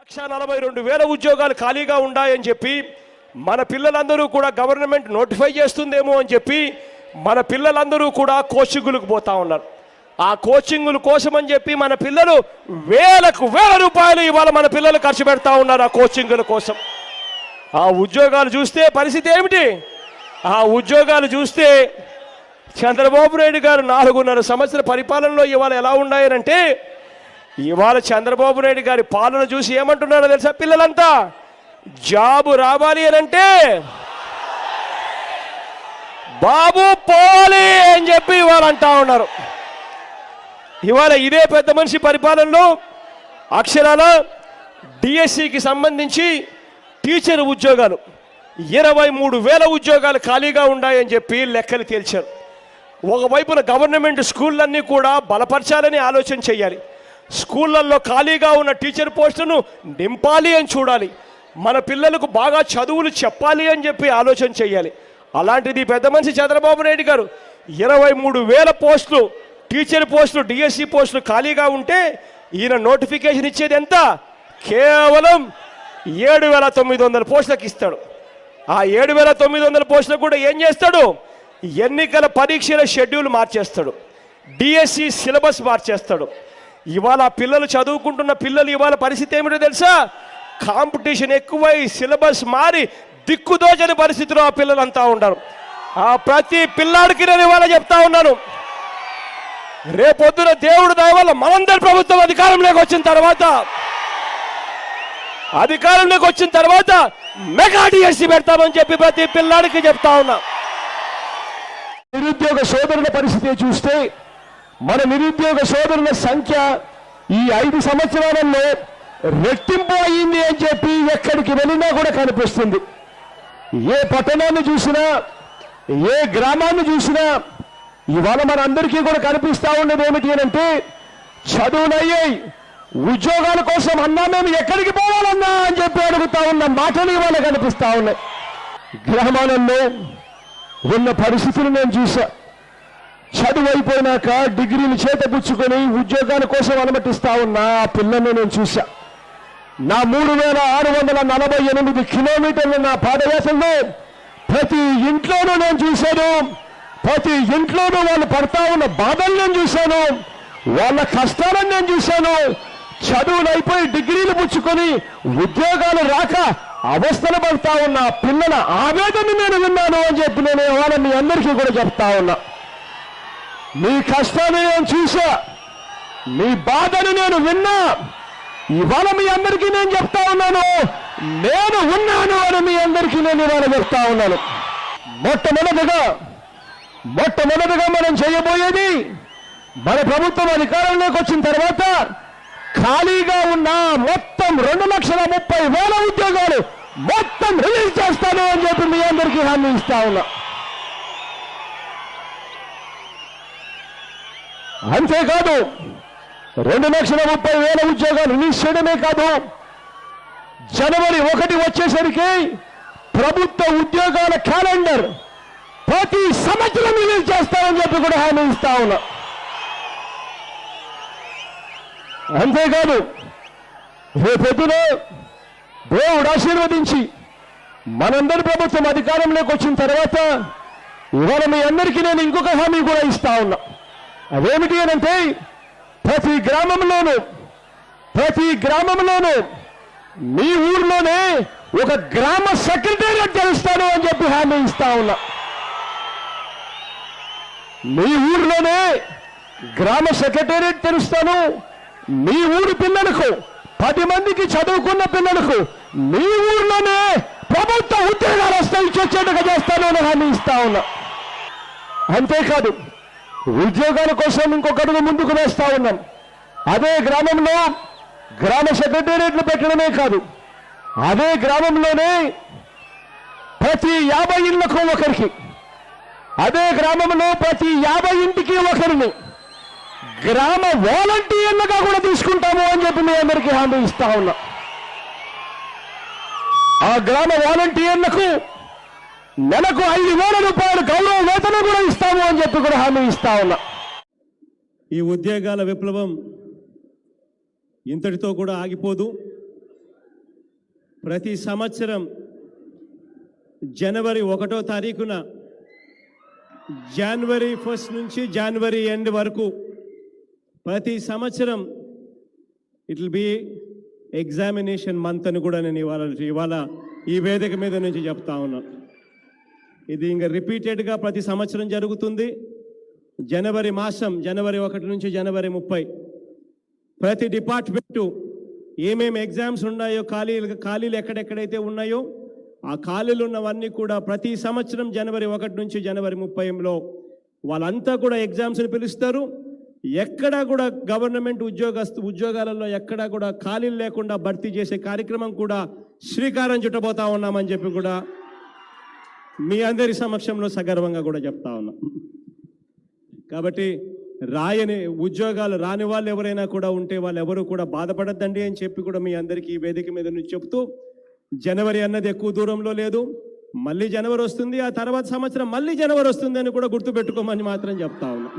లక్ష నలభై రెండు వేల ఉద్యోగాలు ఖాళీగా ఉన్నాయని చెప్పి మన పిల్లలందరూ కూడా గవర్నమెంట్ నోటిఫై చేస్తుందేమో అని చెప్పి మన పిల్లలందరూ కూడా కోచింగులకు పోతా ఉన్నారు. ఆ కోచింగుల కోసం అని చెప్పి మన పిల్లలు వేలకు వేల రూపాయలు ఇవాళ మన పిల్లలు ఖర్చు పెడతా ఉన్నారు ఆ కోచింగుల కోసం. ఆ ఉద్యోగాలు చూస్తే పరిస్థితి ఏమిటి? ఆ ఉద్యోగాలు చూస్తే చంద్రబాబు నాయుడు గారు నాలుగున్నర సంవత్సర పరిపాలనలో ఇవాళ ఎలా ఉన్నాయనంటే ఇవాళ చంద్రబాబు నాయుడు గారి పాలన చూసి ఏమంటున్నారో తెలుసా పిల్లలంతా? జాబు రావాలి అని అంటే బాబు పోవాలి అని చెప్పి ఇవాళ అంటా ఉన్నారు. ఇవాళ ఇదే పెద్ద మనిషి పరిపాలనలో అక్షరాల డిఎస్సికి సంబంధించి టీచర్ ఉద్యోగాలు ఇరవై మూడు వేల ఉద్యోగాలు ఖాళీగా ఉన్నాయని చెప్పి లెక్కలు తేల్చారు. ఒకవైపున గవర్నమెంట్ స్కూళ్ళన్నీ కూడా బలపరచాలని ఆలోచన చేయాలి. స్కూళ్ళల్లో ఖాళీగా ఉన్న టీచర్ పోస్టును నింపాలి అని చూడాలి. మన పిల్లలకు బాగా చదువులు చెప్పాలి అని చెప్పి ఆలోచన చేయాలి. అలాంటిది పెద్ద మనిషి చంద్రబాబు నాయుడు గారు ఇరవై మూడు వేల పోస్టులు టీచర్ పోస్టులు డిఎస్సి పోస్టులు ఖాళీగా ఉంటే ఈయన నోటిఫికేషన్ ఇచ్చేది ఎంత? కేవలం ఏడు వేల తొమ్మిది వందల పోస్టులకు ఇస్తాడు. ఆ ఏడు వేల తొమ్మిది వందల పోస్టులకు కూడా ఏం చేస్తాడు? ఎన్నికల పరీక్షల షెడ్యూల్ మార్చేస్తాడు. డిఎస్సి సిలబస్ మార్చేస్తాడు. ఇవాళ పిల్లలు చదువుకుంటున్న పిల్లలు ఇవాళ పరిస్థితి ఏమిటో తెలుసా? కాంపిటీషన్ ఎక్కువై సిలబస్ మారి దిక్కుదోచని పరిస్థితిలో ఆ పిల్లలంతా ఉన్నారు ఆ ప్రతి పిల్లాడికి నేను ఇవాళ చెప్తా ఉన్నాను. రేపొద్దున దేవుడు దయ వల్ల మనందరి ప్రభుత్వం అధికారంలోకి వచ్చిన తర్వాత అధికారంలోకి వచ్చిన తర్వాత మెగా డిఎస్సి పెడతామని చెప్పి ప్రతి పిల్లాడికి చెప్తా ఉన్నా. నిరుద్యోగ సోదరుల పరిస్థితి చూస్తే మన నిరుద్యోగ సోదరుల సంఖ్య ఈ ఐదు సంవత్సరాలలో రెట్టింపు అయింది అని చెప్పి ఎక్కడికి వెళ్ళినా కూడా కనిపిస్తుంది. ఏ పట్టణాన్ని చూసినా ఏ గ్రామాన్ని చూసినా ఇవాళ మన అందరికీ కూడా కనిపిస్తూ ఉన్నది ఏమిటి అంటే చదువులయ్యాయి ఉద్యోగాల కోసం అన్నా మేము ఎక్కడికి పోవాలన్నా అని చెప్పి అడుగుతా ఉన్న మాటలు ఇవాళ కనిపిస్తూ ఉన్నాయి. గ్రామాలలో ఉన్న పరిస్థితులు నేను చూసా. చదువు అయిపోయినాక డిగ్రీలు చేతపుచ్చుకొని ఉద్యోగాల కోసం అనుమతిస్తా ఉన్న ఆ పిల్లల్ని నేను చూశా. నా మూడు వేల ఆరు వందల నలభై ఎనిమిది కిలోమీటర్లు నా పాదయాత్రలో ప్రతి ఇంట్లోనూ నేను చూశాను. ప్రతి ఇంట్లోనూ వాళ్ళు పడతా ఉన్న బాధలు నేను చూశాను. వాళ్ళ కష్టాలను నేను చూశాను. చదువులు అయిపోయి డిగ్రీలు పుచ్చుకొని ఉద్యోగాలు రాక అవస్థలు పడతా ఉన్న పిల్లల ఆవేదన నేను విన్నాను అని చెప్పి నేను వాళ్ళని అందరికీ కూడా చెప్తా ఉన్నా. మీ కష్టాన్ని నేను చూసా మీ బాధను నేను విన్నా. ఇవాళ మీ అందరికీ నేను చెప్తా ఉన్నాను. నేను ఉన్నాను అని మీ అందరికీ నేను ఇవాళ చెప్తా ఉన్నాను. మొట్టమొదటిగా మొట్టమొదటిగా మనం చేయబోయేది మన ప్రభుత్వం అధికారంలోకి వచ్చిన తర్వాత ఖాళీగా ఉన్న మొత్తం రెండు లక్షల ముప్పై వేల ఉద్యోగాలు మొత్తం రిలీజ్ చేస్తాను అని చెప్పి మీ అందరికీ హామీ ఇస్తా ఉన్నా. అంతేకాదు రెండు లక్షల ముప్పై వేల ఉద్యోగాలు రిలీజ్ చేయడమే కాదు జనవరి ఒకటి వచ్చేసరికి ప్రభుత్వ ఉద్యోగాల క్యాలెండర్ ప్రతి సంవత్సరం రిలీజ్ చేస్తామని చెప్పి కూడా హామీ ఇస్తా ఉన్నా. అంతేకాదు రేపొద్దున దేవుడు ఆశీర్వదించి మనందరి ప్రభుత్వం అధికారంలోకి వచ్చిన తర్వాత ఇవాళ మీ అందరికీ నేను ఇంకొక హామీ కూడా ఇస్తా ఉన్నా. అదేమిటి అని అంటే ప్రతి గ్రామంలోనూ ప్రతి గ్రామంలోనూ మీ ఊర్లోనే ఒక గ్రామ సెక్రటేరియట్ తెలుస్తాను అని చెప్పి హామీ ఇస్తా ఉన్నా. మీ ఊర్లోనే గ్రామ సెక్రటేరియట్ తెలుస్తాను మీ ఊరి పిల్లలకు పది మందికి చదువుకున్న పిల్లలకు మీ ఊర్లోనే ప్రభుత్వ ఉద్యోగాలు వస్తాయి వచ్చేట్టుగా చేస్తాను అని హామీ ఇస్తా ఉన్నా. అంతేకాదు ఉద్యోగాల కోసం ఇంకొకటిగా ముందుకు వేస్తా ఉన్నాం. అదే గ్రామంలో గ్రామ సెక్రటేరియట్లు పెట్టడమే కాదు అదే గ్రామంలోనే ప్రతి యాభై ఇళ్ళకు ఒకరికి అదే గ్రామంలో ప్రతి యాభై ఇంటికి ఒకరిని గ్రామ వాలంటీర్లుగా కూడా తీసుకుంటాము అని చెప్పి మీ అందరికీ హామీ ఇస్తా ఉన్నా. ఆ గ్రామ వాలంటీర్లకు నెలకు ఐదు వేల రూపాయలు గౌరవ వేతనం కూడా ఇస్తాము అని చెప్పి కూడా హామీ ఇస్తా ఉన్నా. ఈ ఉద్యోగాల విప్లవం ఇంతటితో కూడా ఆగిపోదు. ప్రతి సంవత్సరం జనవరి ఒకటో తారీఖున జనవరి ఫస్ట్ నుంచి జనవరి ఎండ్ వరకు ప్రతి సంవత్సరం it will be examination month అని కూడా నేను ఇవాళ ఇవాళ ఈ వేదిక మీద నుంచి చెప్తా ఉన్నాను ఇది ఇంకా రిపీటెడ్గా ప్రతి సంవత్సరం జరుగుతుంది. జనవరి మాసం జనవరి ఒకటి నుంచి జనవరి ముప్పై. ప్రతి డిపార్ట్మెంటు ఏమేమి ఎగ్జామ్స్ ఉన్నాయో ఖాళీలు ఖాళీలు ఎక్కడెక్కడైతే ఉన్నాయో ఆ ఖాళీలు ఉన్నవన్నీ కూడా ప్రతి సంవత్సరం జనవరి ఒకటి నుంచి జనవరి ముప్పైలో వాళ్ళంతా కూడా ఎగ్జామ్స్ని పిలుస్తారు. ఎక్కడా కూడా గవర్నమెంట్ ఉద్యోగస్తు ఉద్యోగాలలో ఎక్కడా కూడా ఖాళీలు లేకుండా భర్తీ చేసే కార్యక్రమం కూడా శ్రీకారం చుట్టబోతా ఉన్నామని చెప్పి కూడా మీ అందరి సమక్షంలో సగర్వంగా కూడా చెప్తా ఉన్నాం. కాబట్టి రాయని ఉద్యోగాలు రాని వాళ్ళు ఎవరైనా కూడా ఉంటే వాళ్ళు ఎవరు కూడా బాధపడద్దండి అని చెప్పి కూడా మీ అందరికీ ఈ వేదిక మీద నుంచి చెప్తూ జనవరి అన్నది ఎక్కువ దూరంలో లేదు. మళ్ళీ జనవరి వస్తుంది ఆ తర్వాత సంవత్సరం మళ్ళీ జనవరి వస్తుంది అని కూడా గుర్తుపెట్టుకోమని మాత్రం చెప్తా ఉన్నాం.